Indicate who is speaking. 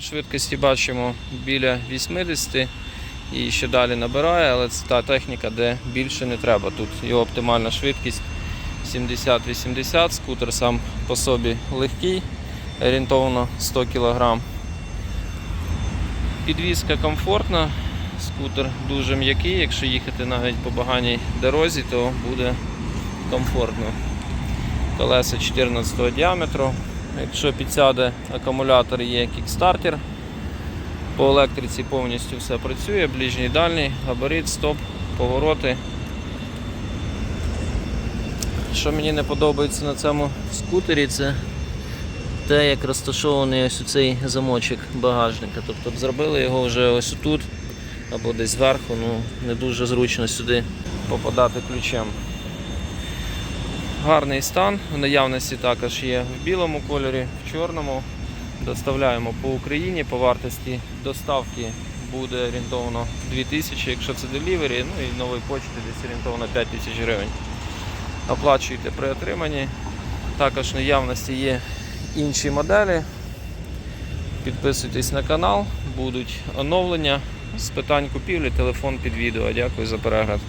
Speaker 1: Швидкості бачимо біля 80 і ще далі набирає, але це та техніка, де більше не треба. Тут його оптимальна швидкість 70-80, скутер сам по собі легкий, орієнтовно 100 кг. Підвізка комфортна, скутер дуже м'який, якщо їхати навіть по поганій дорозі, то буде комфортно. Колеса 14 діаметру. Якщо підсяде акумулятор, є кікстартер. По електриці повністю все працює, ближній дальній, габарит, стоп, повороти. Що мені не подобається на цьому скутері, це те, як розташований ось цей замочок багажника. Тобто зробили його вже ось тут або десь зверху, ну не дуже зручно сюди попадати ключем. Гарний стан, в наявності також є в білому кольорі, в чорному. Доставляємо по Україні по вартості доставки буде орієнтовно 2000, якщо це делівері, ну і нової почти десь орієнтовно 5000 гривень. Оплачуєте при отриманні. Також в наявності є інші моделі. Підписуйтесь на канал, будуть оновлення з питань купівлі, телефон під відео. Дякую за перегляд.